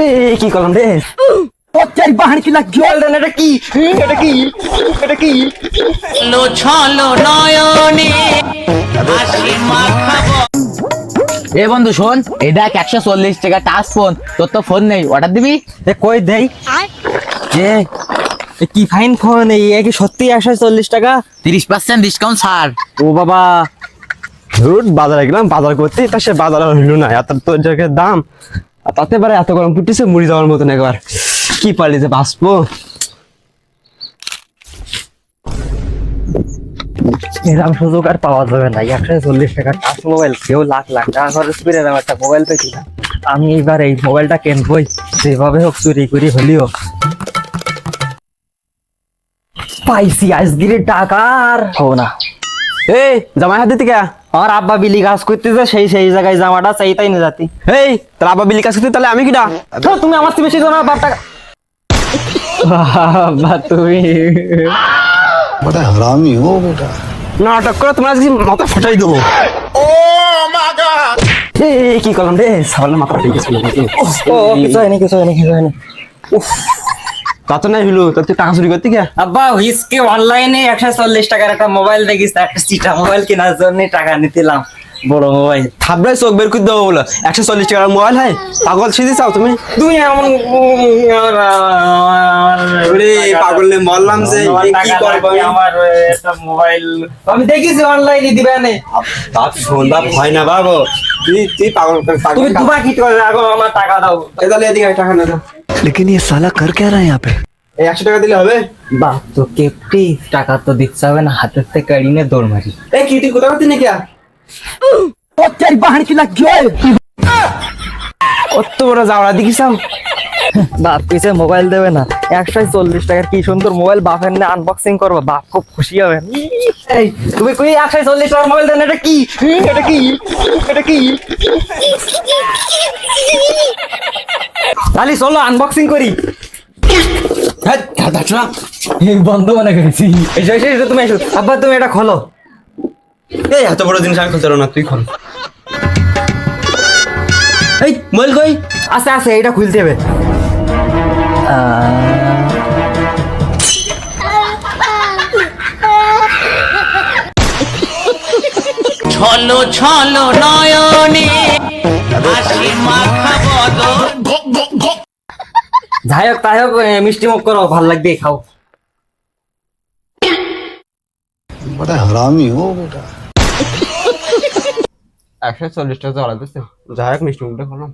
এ কি করলাম রে? পচারি বাহানি কি লাগছে এটা কি? এটা কি? এটা কি? লো ছলো নয়নে হাসি মাখাবো। এ বন্ধু শোন এই দেখ একশো চল্লিশ টাকা টাচ ফোন তোর তো ফোন নেই অর্ডার দিবি? এ কই দেই? এ এ কি ফাইন ফোন এই কি সত্যি একশো চল্লিশ টাকা? তিরিশ পার্সেন্ট ডিসকাউন্ট ছাড় ও বাবা। ধুর বাজারে গেলাম বাজার করতে তা সে বাজার হইল না এত তো জায়গায় দাম। আর তাতে পারে এত গরম পুটিছে মুড়ি দেওয়ার মতন একবার। কি পারলি যে বাঁচবো? এরকম সুযোগ আর পাওয়া যাবে না। একশো চল্লিশ টাকা টাচ মোবাইল কেউ লাখ লাখ টাকা খরচ করে এরকম একটা মোবাইল পেয়েছি না আমি এইবার এই মোবাইলটা কিনবই যেভাবে হোক চুরি করি হলিও। পাইছি আজগিরের টাকা আর হব না। এই জামাই হাত দিতে আর আব্বা বিলি কাজ করতেছে সেই সেই জায়গায় জামাটা চাই তাই না জাতি এই তাহলে আব্বা বিলি কাজ করতে তাহলে আমি কিটা তুমি আমার থেকে বেশি জানো বাপ টাকা। বাবা তুমি। বড় হারামি হো বেটা নাটক করে তোমার আজকে মাথা ফাটাই দেবো। Oh my god! কি করলাম রে? সাবালের মাথা ফাটিয়ে ও কিছু হয়নি কিছু হয়নি কিছু হয়নি। উফ। তা তো নাই হইল? তা তুই টাকা চুরি করতে কে? আব্বা হুইসকে অনলাইনে একশো চল্লিশ টাকার একটা মোবাইল দেখিস একটা চিটা মোবাইল কেনার জন্য টাকা নিতেলাম বড় মোবাইল থাবড়াই চোখ বের করে দেবো বলো। একশো চল্লিশ টাকার মোবাইল হয়? পাগল সিধি চাও তুমি? তুই এমন পাগল নে, বললাম যে, কি করব আমার মোবাইল আমি দেখেছি অনলাইনে দিবে না। বাপ শোন বাপ হয় না বাবু। তুই তুই পাগল পাগল তুমি দুবার কি করে রাখো আমার টাকা দাও। তাহলে এদিকে টাকা না দাও। लेकिन ये साला कर क्या रहा है यहाँ पे এই একশো টাকা দিলে হবে বাপ তো কেপটি টাকা তো দিতে হবে না হাতের থেকে কাড়ি নিয়ে দৌড় মারি এই কি তুই কোথাও নাকি পচারি বাহানি কি লাগছে কত বড় যাওয়া দেখিসাও বাপ কিছু মোবাইল দেবে না একশো চল্লিশ টাকার কি সুন্দর মোবাইল বাপের না আনবক্সিং করবো বাপ খুব খুশি হবে এই তুমি কই একশো চল্লিশ টাকার মোবাইল দেন এটা কি এটা কি এটা কি তাহলে চলো আনবক্সিং করি। বন্ধ মনে করেছি। এসো এসো এসো তুমি এসো। আব্বা তুমি এটা খোলো। এই এত বড় জিনিস আমি খুলতে না তুই খোল। এই মোবাইল কই? আছে আছে এটা খুলতে হবে। ছলো ছলো নয়নে হাসি মাখাবো যাই হোক তাই হোক মিষ্টি মুখ করো ভালো লাগবে খাও। বড় হারামি হো একশো চল্লিশ টাকা জড়া দিচ্ছে যাই হোক মিষ্টি মুখটা খাও